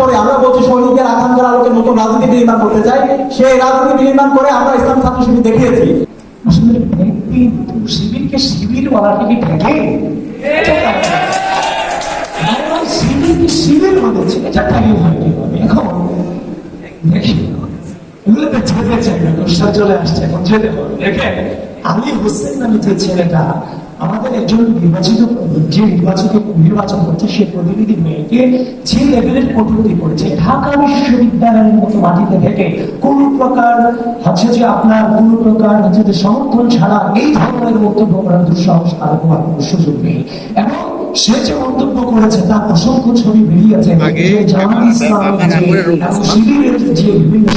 পরে আমরা বলছি সৈনিকের আকাঙ্ক্ষার আলোকে নতুন রাজনীতি করতে চাই। সেই রাজনীতি করে আমরা ইসলাম ছাত্র দেখিয়েছি। আসলে ব্যক্তি এটা ঠেকে? হয় এখন দেখি। এগুলোতে চাই না চলে আসছে, এখন দেখে আলী হোসেন নামে যে ছেলেটা আমাদের একজন নির্বাচিত যে নির্বাচিত নির্বাচন করছে, সে প্রতিনিধি মেয়েকে যে লেভেলের কটূক্তি করেছে। ঢাকা বিশ্ববিদ্যালয়ের মতো মাটিতে থেকে কোন প্রকার হচ্ছে যে আপনার কোন প্রকার হচ্ছে যে সমর্থন ছাড়া এই ধরনের মন্তব্য করার দুঃসাহস আর সুযোগ নেই। এবং সে যে মন্তব্য করেছে তার অসংখ্য ছবি বেরিয়েছে আগে জামাত আছে। শিবিরের যে বিভিন্ন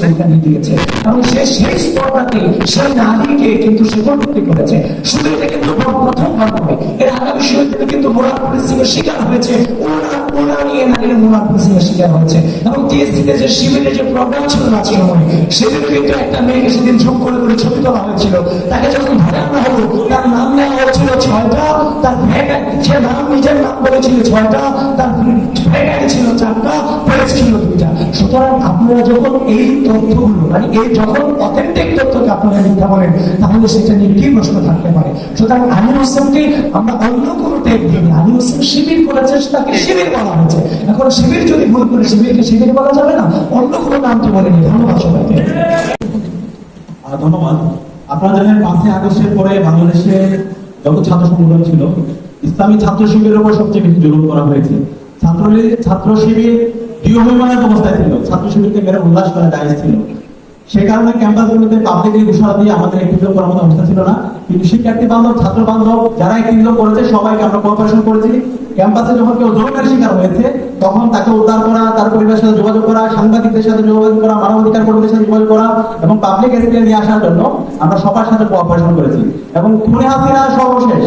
সেখানে দিয়েছে। এবং সে সেই স্তরটাতে সেই নারীকে কিন্তু সে কটূক্তি করেছে। শুধু এটা কিন্তু প্রথমবার নয় এর ঢাকা বিশ্ববিদ্যালয়ে কিন্তু মোরাল পুলিশিং শিকার হয়েছে। ওরা ওরা নিয়ে নারীর মোরাল পুলিশিং শিকার হয়েছে। এবং টিএসসিতে যে শিবিরের যে প্রোগ্রাম ছিল নাচের সময় সেদিন কিন্তু একটা মেয়েকে সেদিন ঝুঁক করে করে ছবি তোলা হয়েছিল। তাকে যখন ধরে আনা হলো তার নাম নেওয়া হয়েছিল ছয়টা তার ভ্যাগ সে নাম নিজের নাম বলেছিল ছয়টা, তার ভ্যাগ ছিল চারটা ছিল দুইটা। সুতরাং আপনারা যখন এই তথ্যগুলো মানে এই যখন অথেন্টিক তথ্যকে আপনারা মিথ্যা বলেন, তাহলে সেটা নিয়ে কি প্রশ্ন থাকতে পারে? সুতরাং আলী হোসেনকে আমরা অন্য কোনো টেক দিই। আলী হোসেন শিবির করেছে তাকে শিবির বলা হয়েছে। এখন শিবির যদি ভুল করে শিবিরকে শিবির বলা যাবে না, অন্য কোনো নামটি বলেনি। ধন্যবাদ সবাইকে। ধন্যবাদ। আপনারা জানেন পাঁচই আগস্টের পরে বাংলাদেশে যত ছাত্র সংগঠন ছিল, ইসলামী ছাত্র শিবিরের উপর সবচেয়ে বেশি জুলুম করা হয়েছে। ছাত্র ছাত্র শিবির দৃঢ়মানের অবস্থায় ছিল। ছাত্র শিবিরকে মেরে উল্লাস করা যায় ছিল। সে কারণে ক্যাম্পাসগুলোতে পাবলিকলি ঘোষণা দিয়ে আমাদের একটি করার মতো অবস্থা ছিল না। কিন্তু শিক্ষার্থী বান্ধব, ছাত্র বান্ধব, যারা একটি করেছে, সবাইকে আমরা কোঅপারেশন করেছি। ক্যাম্পাসে যখন কেউ জরুরি শিকার হয়েছে, তখন তাকে উদ্ধার করা, তার পরিবারের সাথে যোগাযোগ করা, সাংবাদিকদের সাথে যোগাযোগ করা মানবাধিকার কর্মীদের সাথে যোগাযোগ করা এবং পাবলিক স্পেসে নিয়ে আসার জন্য আমরা সবার সাথে কোঅপারেশন করেছি। এবং খুনে হাসিনা সর্বশেষ,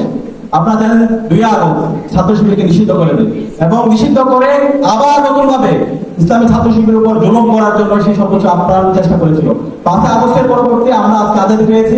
আপনারা জানেন, দুই আগস্ট ছাত্র শিবিরকে নিষিদ্ধ করে দেন এবং নিষিদ্ধ করে আবার নতুন ভাবে ইসলামী ছাত্র শিবিরের উপর জুলুম করার জন্য সেই সর্বোচ্চ আপ্রাণ চেষ্টা করেছিল। পাঁচই আগস্টের পরবর্তী আমরা আজকে আজাদ পেয়েছি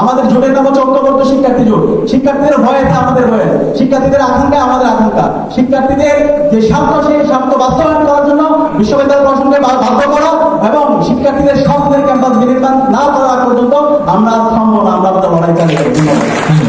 আমাদের জোটের নাম হচ্ছে ঐক্যবদ্ধ শিক্ষার্থী জোট। শিক্ষার্থীদের ভয়েস আমাদের ভয়েস শিক্ষার্থীদের আকাঙ্ক্ষা আমাদের আকাঙ্ক্ষা। শিক্ষার্থীদের যে স্বার্থ সেই স্বার্থ বাস্তবায়ন করার জন্য বিশ্ববিদ্যালয় প্রশাসনকে বাধ্য করা এবং শিক্ষার্থীদের স্বপ্নের ক্যাম্পাস নির্মাণ না করা পর্যন্ত আমরা সম্ভব না, আমরা আমাদের লড়াই চালিয়ে